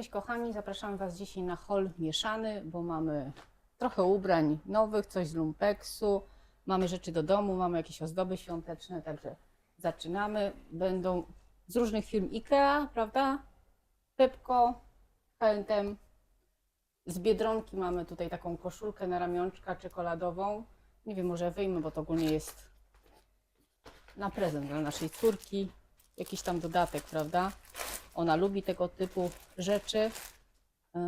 Cześć kochani, zapraszam Was dzisiaj na hol mieszany, bo mamy trochę ubrań nowych, coś z lumpeksu, mamy rzeczy do domu, mamy jakieś ozdoby świąteczne, także zaczynamy. Będą z różnych firm IKEA, prawda? Pepko, H&M. Z Biedronki mamy tutaj taką koszulkę na ramionczka czekoladową. Nie wiem, może wyjmę, bo to ogólnie jest na prezent dla naszej córki. Jakiś tam dodatek, prawda? Ona lubi tego typu rzeczy. Yy,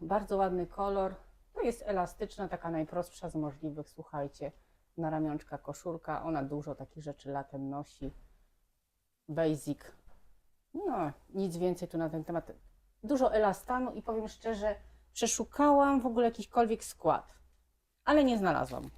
bardzo ładny kolor. To jest elastyczna, taka najprostsza z możliwych, słuchajcie. Na ramionczka koszulka. Ona dużo takich rzeczy latem nosi. Basic. No, nic więcej tu na ten temat. Dużo elastanu i powiem szczerze, przeszukałam w ogóle jakikolwiek skład, ale nie znalazłam.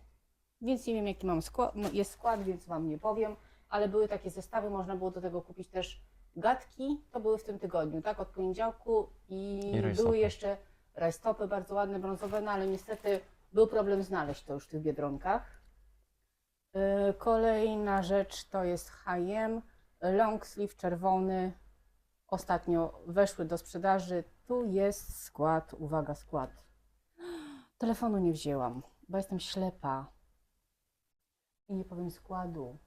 Więc nie wiem, jaki mam skład, jest skład, więc Wam nie powiem, ale były takie zestawy, można było do tego kupić też gadki, to były w tym tygodniu, tak, od poniedziałku i, I rajstopy. były jeszcze rajstopy bardzo ładne, brązowe, no ale niestety był problem znaleźć to już w tych Biedronkach. Yy, Kolejna rzecz to jest H&M, long sleeve czerwony, ostatnio weszły do sprzedaży. Tu jest skład, uwaga, skład. Telefonu nie wzięłam, bo jestem ślepa i nie powiem składu.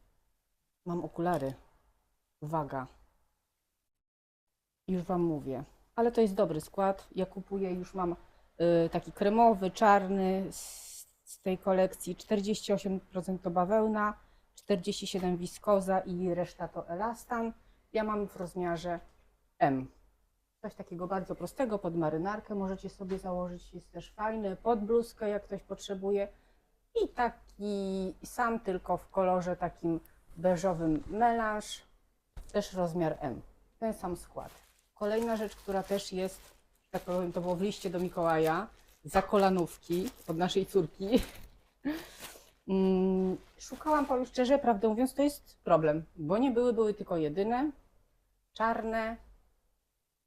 Mam okulary. Uwaga. Już Wam mówię. Ale to jest dobry skład. Ja kupuję, już mam y, taki kremowy, czarny z, tej kolekcji. 48% to bawełna, 47% wiskoza i reszta to elastan. Ja mam w rozmiarze M. Coś takiego bardzo prostego pod marynarkę możecie sobie założyć, jest też fajny, pod bluzkę jak ktoś potrzebuje. I taki sam, tylko w kolorze takim beżowym melanż, też rozmiar M. Ten sam skład. Kolejna rzecz, która też jest, tak powiem, to było w liście do Mikołaja, za kolanówki od naszej córki. Mm, Szukałam, powiem szczerze, prawdę mówiąc, to jest problem, bo nie były, były tylko jedyne, czarne,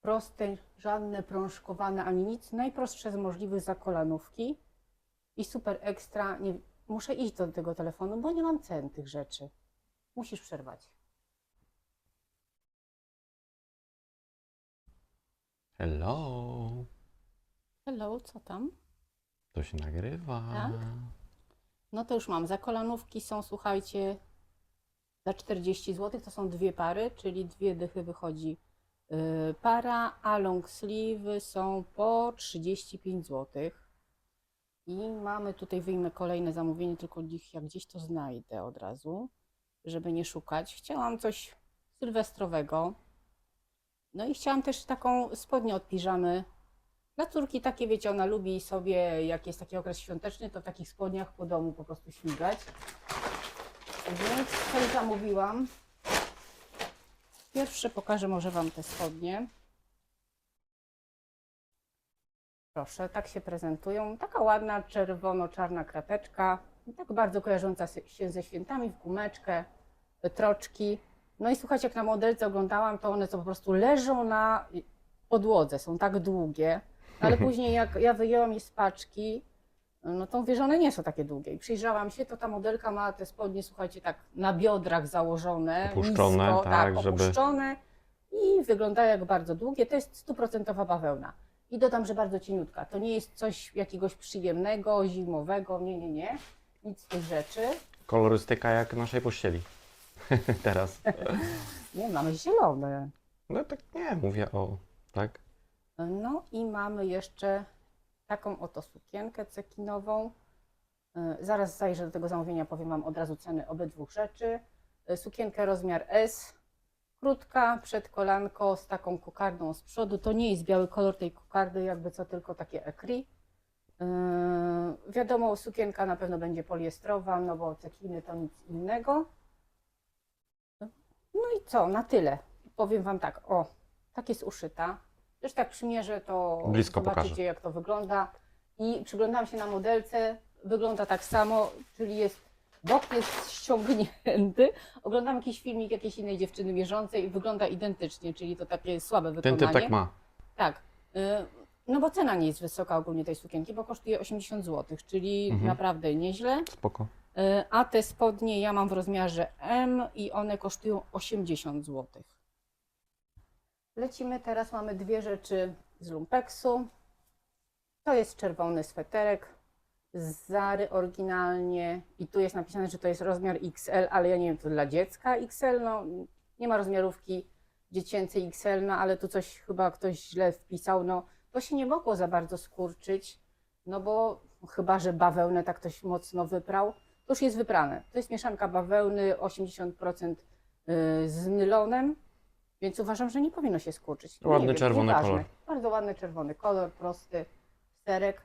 proste, żadne prążkowane ani nic, najprostsze z możliwych zakolanówki i super ekstra. Nie, muszę iść do tego telefonu, bo nie mam cen tych rzeczy. Musisz przerwać. Hello. Hello, co tam? To się nagrywa. Tak? No to już mam. Zakolanówki są, słuchajcie, za 40 zł. To są dwie pary, czyli dwie dychy wychodzi yy, para, a long sleeve są po 35 zł. I mamy tutaj, wyjmę kolejne zamówienie, tylko gdzieś, jak gdzieś to znajdę od razu, żeby nie szukać. Chciałam coś sylwestrowego. No i chciałam też taką spodnię od piżamy. Dla córki takie, wiecie, ona lubi sobie, jak jest taki okres świąteczny, to w takich spodniach po domu po prostu śmigać. Więc coś zamówiłam. Pierwsze pokażę może Wam te spodnie. Proszę, tak się prezentują. Taka ładna, czerwono-czarna krateczka. Tak bardzo kojarząca się ze świętami, w gumeczkę, troczki. No i słuchajcie, jak na modelce oglądałam, to one to po prostu leżą na podłodze, są tak długie. Ale później jak ja wyjęłam je z paczki, no to mówię, że one nie są takie długie. I przyjrzałam się, to ta modelka ma te spodnie, słuchajcie, tak na biodrach założone, Opuszczone, nisko, tak, tak, żeby- opuszczone i wyglądają jak bardzo długie. To jest stuprocentowa bawełna. I dodam, że bardzo cieniutka. To nie jest coś jakiegoś przyjemnego, zimowego, nie, nie, nie. Nic z tych rzeczy. Kolorystyka jak naszej pościeli. Teraz. Nie, mamy zielone. No tak nie, mówię o. Tak? No i mamy jeszcze taką oto sukienkę cekinową. E, Zaraz zajrzę do tego zamówienia, powiem Wam od razu ceny obydwu rzeczy. E, Sukienkę rozmiar S, krótka, przed kolanko z taką kokardą z przodu. To nie jest biały kolor tej kokardy, jakby co tylko takie ekri. E, Wiadomo, sukienka na pewno będzie poliestrowa, no bo cekiny to nic innego. No i co, na tyle. Powiem Wam tak, o, tak jest uszyta. Już tak przymierzę, to Blisko zobaczycie, pokażę. jak to wygląda. I przyglądam się na modelce, wygląda tak samo, czyli jest, bok jest ściągnięty. Oglądam jakiś filmik jakiejś innej dziewczyny mierzącej i wygląda identycznie, czyli to takie słabe Ten wykonanie. typ tak ma. Tak. y, No bo cena nie jest wysoka ogólnie tej sukienki, bo kosztuje 80 zł, czyli Mhm. naprawdę nieźle. Spoko. Y, A te spodnie ja mam w rozmiarze M i one kosztują 80 zł. Lecimy teraz, mamy dwie rzeczy z lumpeksu. To jest czerwony sweterek z Zary oryginalnie i tu jest napisane, że to jest rozmiar XL, ale ja nie wiem, to dla dziecka XL, no nie ma rozmiarówki dziecięcej XL, no ale tu coś chyba ktoś źle wpisał, no to się nie mogło za bardzo skurczyć, no bo chyba, że bawełnę tak ktoś mocno wyprał, to już jest wyprane. To jest mieszanka bawełny 80% y, z nylonem, więc uważam, że nie powinno się skurczyć. Ładny wiem, czerwony nieważne. kolor. Bardzo ładny czerwony kolor, prosty sterek.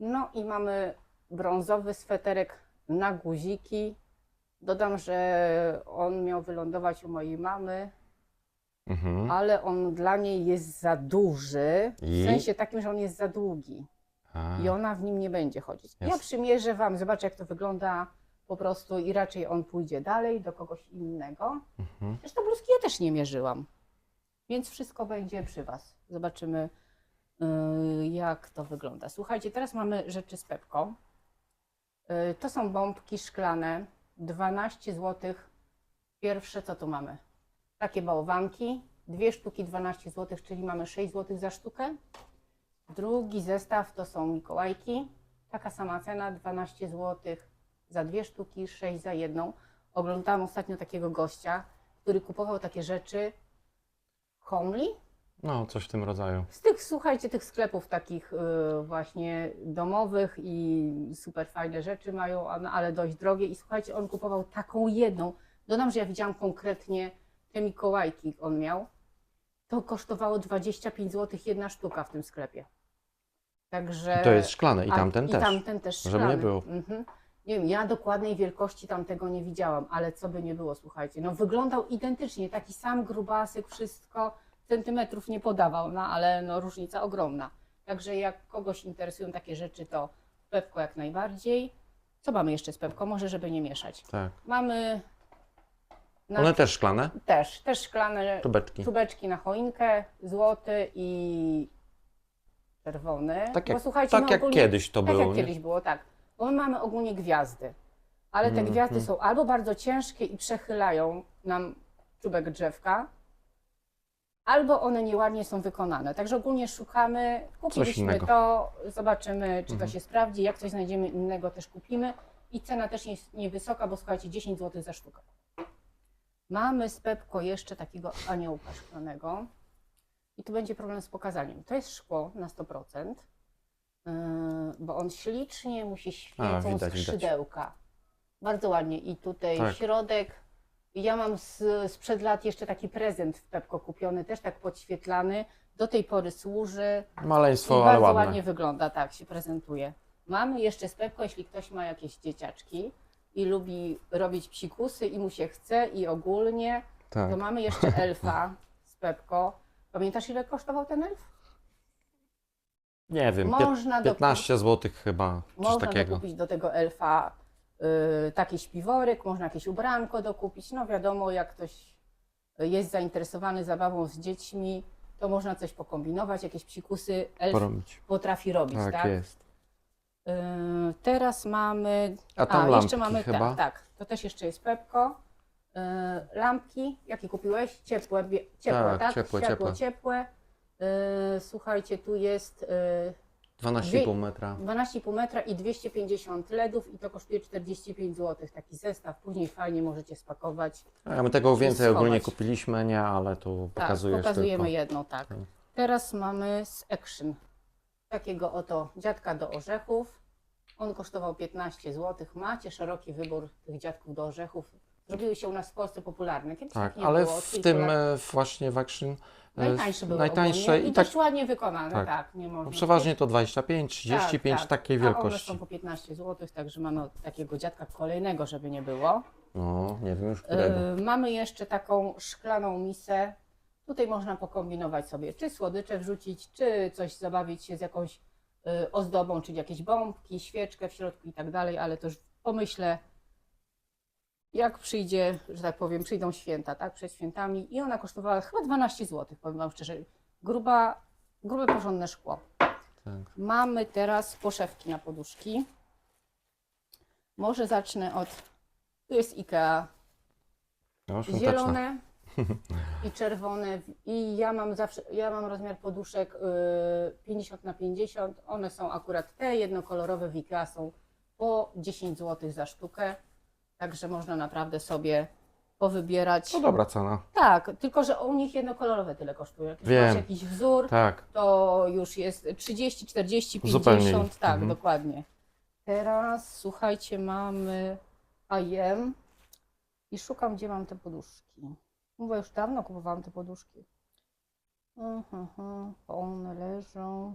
No i mamy brązowy sweterek na guziki. Dodam, że on miał wylądować u mojej mamy, Mhm. ale on dla niej jest za duży, I? w sensie takim, że on jest za długi A, i ona w nim nie będzie chodzić. Ja przymierzę Wam, zobaczę jak to wygląda po prostu i raczej on pójdzie dalej do kogoś innego. mhm. Zresztą bluzki ja też nie mierzyłam, więc wszystko będzie przy Was. Zobaczymy yy, jak to wygląda. Słuchajcie, teraz mamy rzeczy z Pepką. Yy, To są bombki szklane, 12 zł. Pierwsze co tu mamy? Takie bałwanki, dwie sztuki 12 zł, czyli mamy 6 zł za sztukę. Drugi zestaw to są Mikołajki. Taka sama cena, 12 zł za dwie sztuki, 6 za jedną. Oglądałam ostatnio takiego gościa, który kupował takie rzeczy homely. No, coś w tym rodzaju. Z tych, słuchajcie, tych sklepów takich y, właśnie domowych i super fajne rzeczy mają, a- no, ale dość drogie. I słuchajcie, on kupował taką jedną. Dodam, że ja widziałam konkretnie te Mikołajki on miał. To kosztowało 25 zł jedna sztuka w tym sklepie. Także... I to jest szklane i A, tamten i też. tamten też Żeby nie szklany. było. Mhm. Nie wiem, ja dokładnej wielkości tamtego nie widziałam, ale co by nie było, słuchajcie. No wyglądał identycznie, taki sam grubasek, wszystko, centymetrów nie podawał, no ale no różnica ogromna. Także jak kogoś interesują takie rzeczy, to Pepko jak najbardziej. Co mamy jeszcze z Pepko? Może, żeby nie mieszać. Tak. Mamy na, One też szklane? też, też szklane Czubeczki. czubeczki na choinkę, złoty i czerwony. Tak Bo jak, słuchajcie, tak my jak ogólnie- kiedyś to tak było. jak nie? kiedyś było, tak. Bo my mamy ogólnie gwiazdy. Ale te Mhm. gwiazdy są albo bardzo ciężkie i przechylają nam czubek drzewka, albo one nieładnie są wykonane. Także ogólnie szukamy, kupiliśmy innego. to, zobaczymy, czy Mhm. to się sprawdzi. Jak coś znajdziemy innego, też kupimy. I cena też jest niewysoka, bo słuchajcie, 10 zł za sztukę. Mamy z Pepko jeszcze takiego aniołka szklanego. I tu będzie problem z pokazaniem. To jest szkło na 100%, yy, bo on ślicznie musi świecą widać, widać. skrzydełka. Bardzo ładnie. I tutaj Tak. środek. Ja mam z, sprzed lat jeszcze taki prezent w Pepko kupiony, też tak podświetlany. Do tej pory służy. I Maleństwo, ale bardzo ładne. ładnie wygląda, tak się prezentuje. Mamy jeszcze z Pepko, jeśli ktoś ma jakieś dzieciaczki i lubi robić psikusy i mu się chce i ogólnie, Tak. to mamy jeszcze elfa z Pepko. Pamiętasz ile kosztował ten elf? Nie wiem, Można, 15 zł chyba, coś można takiego. dokupić do tego elfa y, taki śpiworek, można jakieś ubranko dokupić. No wiadomo, jak ktoś jest zainteresowany zabawą z dziećmi, to można coś pokombinować, jakieś psikusy elf Porobić. potrafi robić, tak? Tak, jest. Y, teraz mamy A tam lampki jeszcze mamy, chyba. Tak, tak, to też jeszcze jest Pepko. Yy, lampki, jakie kupiłeś? Ciepłe, bie- ciepłe Tak, tak? ciepłe, Światło ciepłe. ciepłe. Yy, słuchajcie, tu jest yy, 12,5 metra. 12,5 metra i 250 LEDów i to kosztuje 45 zł. Taki zestaw, później fajnie możecie spakować. A my tego więcej schować. ogólnie kupiliśmy, nie, ale tu Tak, pokazujesz pokazujemy tylko. jedną, tak. Tak. Teraz mamy z Action. Takiego oto dziadka do orzechów. On kosztował 15 zł. Macie szeroki wybór tych dziadków do orzechów. Zrobiły się u nas w Polsce popularne. Kiedyś Tak, tak nie ale było. w tym lat. e, właśnie w Action e, najtańsze były najtańsze ogólnie i i tak dość ładnie wykonane, tak, tak. nie można no, przeważnie to 25, 35 tak, takiej A one wielkości. są po 15 zł, także mamy takiego dziadka kolejnego, żeby nie było. No, nie wiem już którego. Yy, mamy jeszcze taką szklaną misę. Tutaj można pokombinować sobie, czy słodycze wrzucić, czy coś zabawić się z jakąś yy, ozdobą, czyli jakieś bombki, świeczkę w środku i tak dalej, ale to już pomyślę, jak przyjdzie, że tak powiem, przyjdą święta, tak, przed świętami i ona kosztowała chyba 12 zł, powiem Wam szczerze. Gruba, grube, porządne szkło. Tak. Mamy teraz poszewki na poduszki. Może zacznę od, tu jest IKEA No, świąteczne. Zielone, i czerwone. I ja mam zawsze, ja mam rozmiar poduszek y, 50 na 50. One są akurat te jednokolorowe w IKEA są po 10 zł za sztukę. Także można naprawdę sobie powybierać. No dobra cena. Tak, tylko że u nich jednokolorowe tyle kosztuje. Jak Wiem. masz jakiś wzór, Tak. to już jest 30, 40, 50. Zupełnie. Tak, Mhm. dokładnie. Teraz słuchajcie, mamy IM i szukam, gdzie mam te poduszki. Bo już dawno kupowałam te poduszki. Mhm, mhm, One leżą.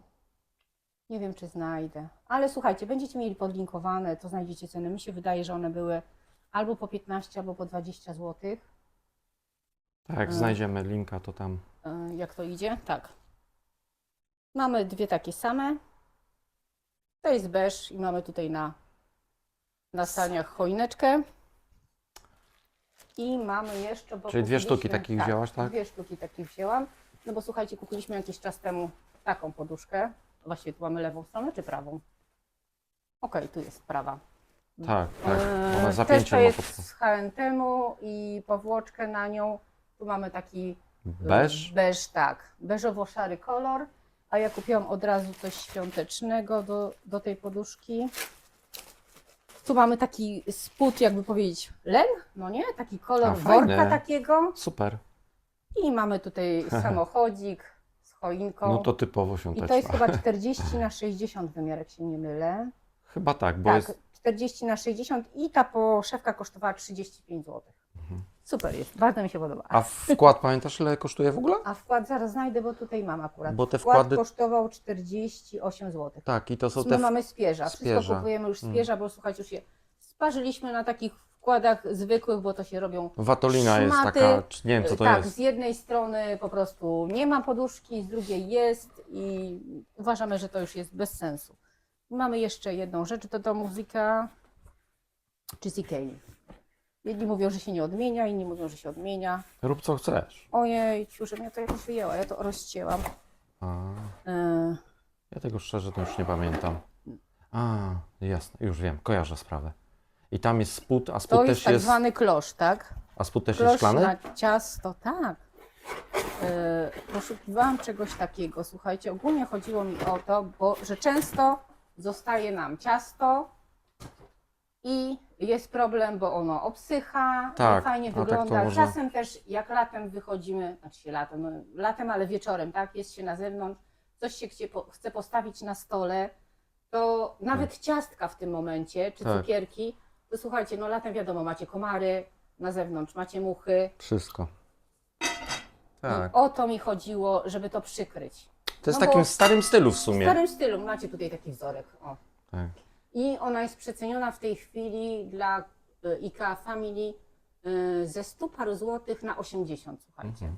Nie wiem, czy znajdę. Ale słuchajcie, będziecie mieli podlinkowane, to znajdziecie ceny. Mi się wydaje, że one były albo po 15, albo po 20 zł. Tak, E. znajdziemy linka, to tam. Y, Jak to idzie? Tak. Mamy dwie takie same. To jest beż i mamy tutaj na, na staniach choineczkę. I mamy jeszcze. Bo Czyli dwie sztuki takich wzięłaś, tak? Dwie sztuki takich wzięłam. No bo słuchajcie, kupiliśmy jakiś czas temu taką poduszkę. Właściwie tu mamy lewą stronę czy prawą? Okej, tu jest prawa. Tak, tak. Eee, Ona Też zapięcie to jest pod... z HNTM-u i powłoczkę na nią. Tu mamy taki Beż? Beż, tak. Beżowo-szary kolor. A ja kupiłam od razu coś świątecznego do, do tej poduszki. Tu mamy taki spód, jakby powiedzieć, len, no nie? Taki kolor A, fajne. worka takiego. Super. I mamy tutaj samochodzik z choinką. No to typowo I świąteczna. to jest chyba 40 na 60 wymiar, jak się nie mylę. Chyba tak, bo tak, jest... 40 na 60 i ta poszewka kosztowała 35 zł. Super jest, bardzo mi się podoba. Mhm. A wkład pamiętasz ile kosztuje w ogóle? A wkład zaraz znajdę, bo tutaj mam akurat. Bo te wkład wkłady- kosztował 48 zł. Tak, i to są My te... mamy spierza. Wszystko spierza. kupujemy już Mm. spierza, bo słuchajcie, już je sparzyliśmy na takich wkładach zwykłych, bo to się robią. Watolina jest szmaty. taka, czy nie wiem co to tak, jest. z jednej strony po prostu nie ma poduszki, z drugiej jest i uważamy, że to już jest bez sensu. Mamy jeszcze jedną rzecz do domu z IKEA, czy Ikei. Jedni mówią, że się nie odmienia, inni mówią, że się odmienia. Rób co chcesz. Ojej, że mnie to jakoś wyjęła, ja to rozcięłam. A, Yy, ja tego szczerze to już nie pamiętam. A, jasne, już wiem, kojarzę sprawę. I tam jest spód, a spód to też jest tak jest... zwany klosz, tak? A spód też jest Klosz szklany? na ciasto, tak. Yy, poszukiwałam czegoś takiego. Słuchajcie, ogólnie chodziło mi o to, bo że często zostaje nam ciasto i jest problem, bo ono obsycha, Tak, nie fajnie a tak wygląda. można- Czasem też jak latem wychodzimy, znaczy się latem, no, latem, ale wieczorem, tak, jest się na zewnątrz, coś się chcie, po, chce postawić na stole, to nawet ciastka w tym momencie, czy Tak. cukierki, to słuchajcie, no latem wiadomo, macie komary, na zewnątrz macie muchy. Wszystko. Tak. No, o to mi chodziło, żeby to przykryć. To jest no w takim bo- starym stylu w W sumie. starym stylu macie tutaj taki wzorek. O. Tak. I ona jest przeceniona w tej chwili dla y, IKEA Family y, ze 100 paru złotych na 80, słuchajcie. Mhm.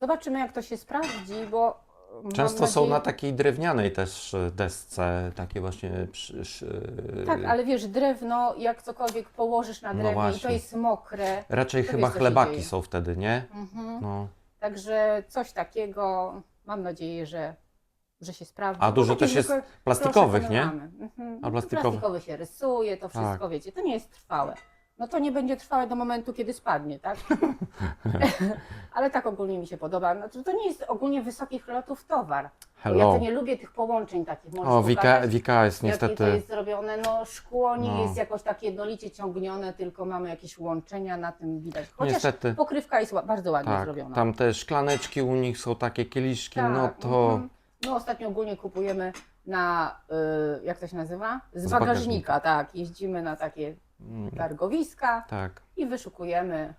Zobaczymy, jak to się sprawdzi, bo y, mam Często są nadzieję- na takiej drewnianej też e, desce, takie właśnie przy, przy, Tak, ale wiesz, drewno, jak cokolwiek położysz na No drewnie i to właśnie. jest mokre. Raczej to chyba wiesz, co się chlebaki dzieje. są wtedy, nie? Mhm. No. Także coś takiego, mam nadzieję, że, że się sprawdzi. A dużo takie też jest plastikowych, nie? mamy. Mhm. A plastikowe. Plastikowy się rysuje, to wszystko, Tak. wiecie, to nie jest trwałe. No to nie będzie trwałe do momentu, kiedy spadnie, tak? Ale tak ogólnie mi się podoba. No, to, nie jest ogólnie wysokich lotów towar. Bo ja Hello. to nie lubię tych połączeń takich. Możesz O, Wika, Wika jest Jakie to niestety. jest zrobione? No szkło nie No. jest jakoś tak jednolicie ciągnione, tylko mamy jakieś łączenia, na tym widać. Chociaż Niestety. pokrywka jest bardzo ładnie Tak, zrobiona. tam te szklaneczki u nich są takie kieliszki, Tak, no to mhm. My ostatnio ogólnie kupujemy na, y, jak to się nazywa? Z, Z bagażnika, bagażnika. tak. Jeździmy na takie targowiska tak. i wyszukujemy.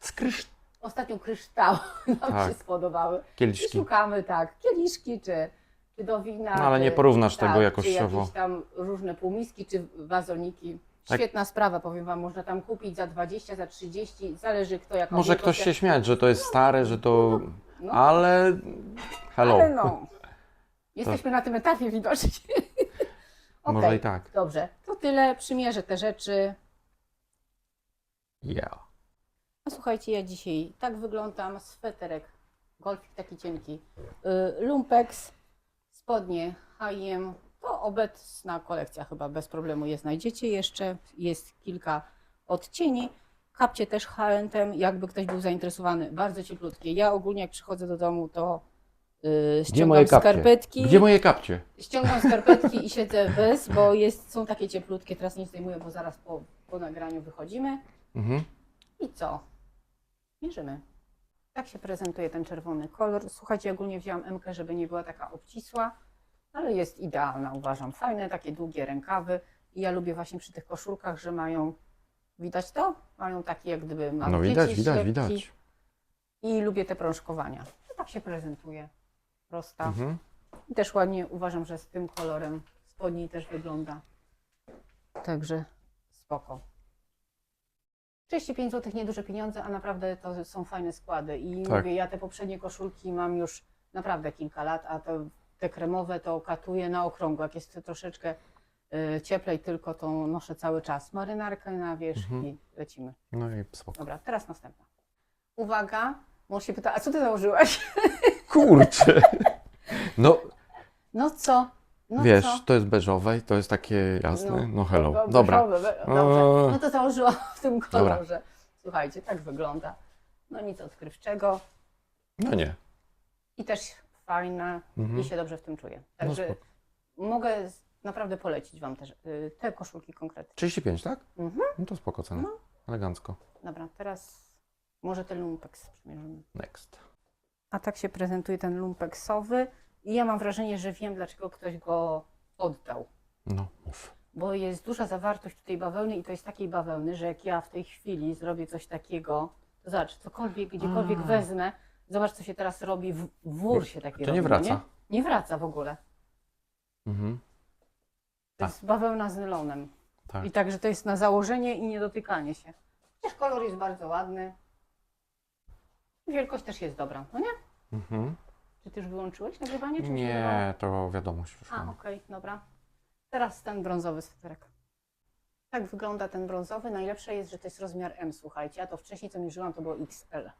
Skrysz Ostatnio kryształy nam Tak. się spodobały. I kieliszki. szukamy, tak, kieliszki czy, czy do wina. No, ale czy, nie porównasz tak, tego jakościowo. Czy jakieś tam różne półmiski, czy wazoniki. Tak. Świetna sprawa, powiem Wam, można tam kupić za 20, za 30, zależy kto jak Może ktoś się śmiać, że to jest stare, że to. No, Ale. Hello. Ale no, jesteśmy na tym etapie widocznie. Może i tak. Dobrze, to tyle. Przymierzę te rzeczy. Yeah. A słuchajcie, ja dzisiaj tak wyglądam. Sweterek, golfik taki cienki, y, lumpex, spodnie H&M. To obecna kolekcja chyba bez problemu je znajdziecie jeszcze. Jest kilka odcieni. Kapcie też H&M, jakby ktoś był zainteresowany, bardzo cieplutkie. Ja ogólnie jak przychodzę do domu, to Gdzie moje ściągam kapcie? skarpetki. Gdzie moje kapcie? Ściągam skarpetki i siedzę bez, bo jest, są takie cieplutkie, teraz nie zdejmuję, bo zaraz po, po nagraniu wychodzimy. Mhm. I co? Mierzymy. Tak się prezentuje ten czerwony kolor. Słuchajcie, ogólnie wzięłam MK, żeby nie była taka obcisła, ale jest idealna, uważam. Fajne, takie długie rękawy. I ja lubię właśnie przy tych koszulkach, że mają, widać to? Mają takie jak gdyby No widać, widać, widać. I lubię te prążkowania. Tak się prezentuje. Prosta. Mhm. I też ładnie uważam, że z tym kolorem spodni też wygląda. Także spoko. 35 zł nieduże pieniądze, a naprawdę to są fajne składy. I Tak. mówię, ja te poprzednie koszulki mam już naprawdę kilka lat, a te, te kremowe to katuję na okrągło. Jak jest troszeczkę y, cieplej, tylko to noszę cały czas. Marynarkę na wierzch Mhm. i lecimy. No i spoko. Dobra, teraz następna. Uwaga, mąż się pyta, a co ty założyłaś? Kurczę! No No co? No wiesz, co? to jest beżowe i to jest takie jasne. No, hello. Dobra. Dobra. Dobrze. Eee. No to założyłam w tym Dobra. kolorze. Słuchajcie, tak wygląda. No nic odkrywczego No nie. i też fajne Mhm. i się dobrze w tym czuję. No Także spoko. mogę z- naprawdę polecić Wam też y, te koszulki konkretnie. 35, tak? Mhm. No to spoko cena. No. Elegancko. Dobra, teraz może ten lumpex przymierzymy. Next. A tak się prezentuje ten lumpeksowy i ja mam wrażenie, że wiem dlaczego ktoś go oddał. No, mów. bo jest duża zawartość tutaj bawełny i to jest takiej bawełny, że jak ja w tej chwili zrobię coś takiego, to zobacz, cokolwiek, gdziekolwiek A. wezmę, zobacz co się teraz robi, w, wór się taki To robi. nie wraca. Nie? nie wraca w ogóle. Mhm. To Tak. jest bawełna z nylonem. Tak. I także to jest na założenie i niedotykanie się. Chociaż kolor jest bardzo ładny. Wielkość też jest dobra, no nie? Mhm. Czy ty już wyłączyłeś nagrywanie? Czy? Nie, to wiadomość A, przyszła. okej, dobra. Teraz ten brązowy sweterek. Tak wygląda ten brązowy. Najlepsze jest, że to jest rozmiar M, słuchajcie. A to wcześniej, co mierzyłam, to było XL.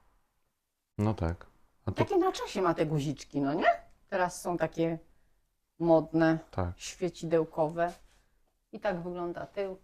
No tak. A to Takie na czasie ma te guziczki, no nie? Teraz są takie modne, tak. świecidełkowe. I tak wygląda tył.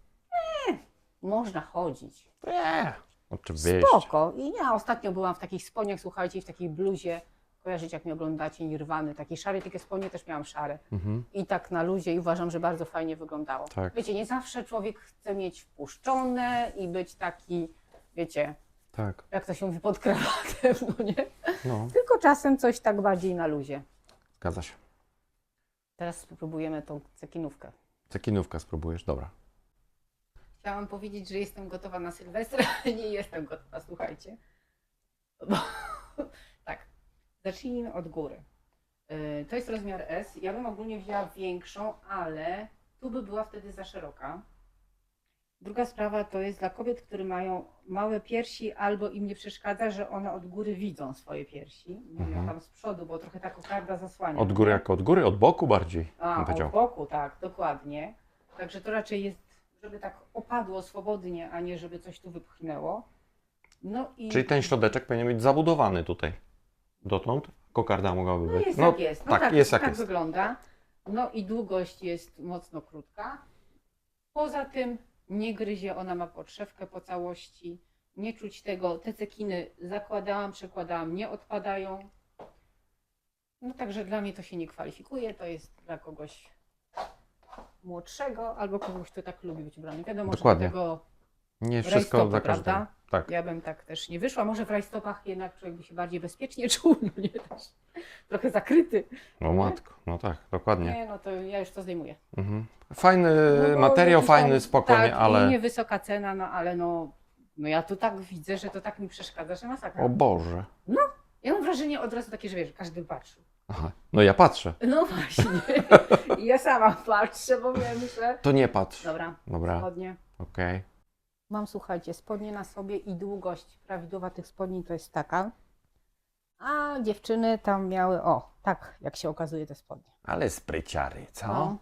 Nie, można chodzić. Nie. Oczywiście. Spoko. I ja ostatnio byłam w takich spodniach, słuchajcie, i w takiej bluzie. Kojarzycie, jak mnie oglądacie, Nirwany, takie szare, takie spodnie też miałam szare. Mhm. i tak na luzie i uważam, że bardzo fajnie wyglądało. Tak. Wiecie, nie zawsze człowiek chce mieć wpuszczone i być taki, wiecie, Tak. jak to się mówi, pod krawatem, no nie? No, Tylko czasem coś tak bardziej na luzie. zgadza się. Teraz spróbujemy tą cekinówkę. Cekinówka spróbujesz, dobra. Chciałam powiedzieć, że jestem gotowa na Sylwestra, ale nie jestem gotowa, słuchajcie. Bo, zacznijmy od góry. Yy, To jest rozmiar S. Ja bym ogólnie wzięła większą, ale tu by była wtedy za szeroka. Druga sprawa to jest dla kobiet, które mają małe piersi, albo im nie przeszkadza, że one od góry widzą swoje piersi. Mówię Mhm. tam z przodu, bo trochę ta kokarda zasłania. Od góry jak od góry, od boku bardziej, A, od boku, tak, dokładnie. Także to raczej jest, żeby tak opadło swobodnie, a nie żeby coś tu wypchnęło. No i Czyli ten środeczek powinien być zabudowany tutaj. Dotąd kokarda mogłaby no być. jest jak jest. No tak, jest jak tak jest. wygląda. No i długość jest mocno krótka. Poza tym nie gryzie, ona ma podszewkę po całości. Nie czuć tego. Te cekiny zakładałam, przekładałam, nie odpadają. No także dla mnie to się nie kwalifikuje. To jest dla kogoś młodszego albo kogoś, kto tak lubi być ubrany. Wiadomo, Dokładnie. że do tego Nie wszystko rajstopy, prawda? Tak. ja bym tak też nie wyszła. Może w rajstopach jednak człowiek by się bardziej bezpiecznie czuł, no nie też. Trochę zakryty. No matko, no tak, dokładnie. Nie, no to ja już to zdejmuję. Mhm. Fajny No bo materiał, tam- fajny, spokojnie, tak, ale... i niewysoka cena, no ale no, no ja tu tak widzę, że to tak mi przeszkadza, że masakra. O Boże. Ja mam wrażenie od razu takie, że wiesz, każdy patrzy. Aha. No ja patrzę. No właśnie. I ja sama patrzę, bo ja myślę. To nie patrz. Dobra, Dobra, spodnie. okej. Mam, słuchajcie, spodnie na sobie i długość prawidłowa tych spodni to jest taka. A dziewczyny tam miały, o, tak jak się okazuje te spodnie. Ale spryciary, co? No.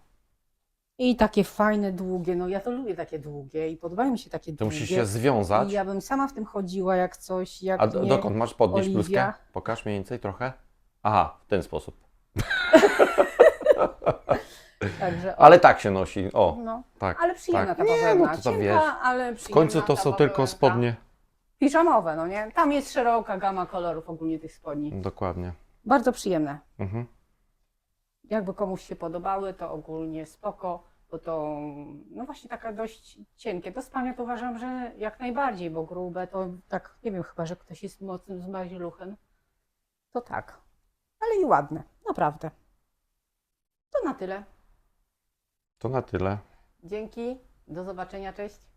I takie fajne, długie, no ja to lubię takie długie i podobają mi się takie To długie. musisz się związać. I ja bym sama w tym chodziła jak coś, jak A do, nie. dokąd masz podnieść Oliwia. bluzkę? Pokaż mniej więcej trochę. Aha, w ten sposób. Także, o, Ale tak się nosi. O, no, tak. ale przyjemna tak. ta Nie, bawełna. no to, to Cienka, wiesz. ale W końcu przyjemna to ta są tylko bawełnka. spodnie. piżamowe, no nie? Tam jest szeroka gama kolorów ogólnie tych spodni. Dokładnie. Bardzo przyjemne. Mhm. Jakby komuś się podobały, to ogólnie spoko, bo to no właśnie taka dość cienkie. Do spania to uważam, że jak najbardziej, bo grube to tak, nie wiem, chyba, że ktoś jest mocnym zmaźluchem, to tak. Ale i ładne, naprawdę. To na tyle. To na tyle. Dzięki, do zobaczenia, cześć.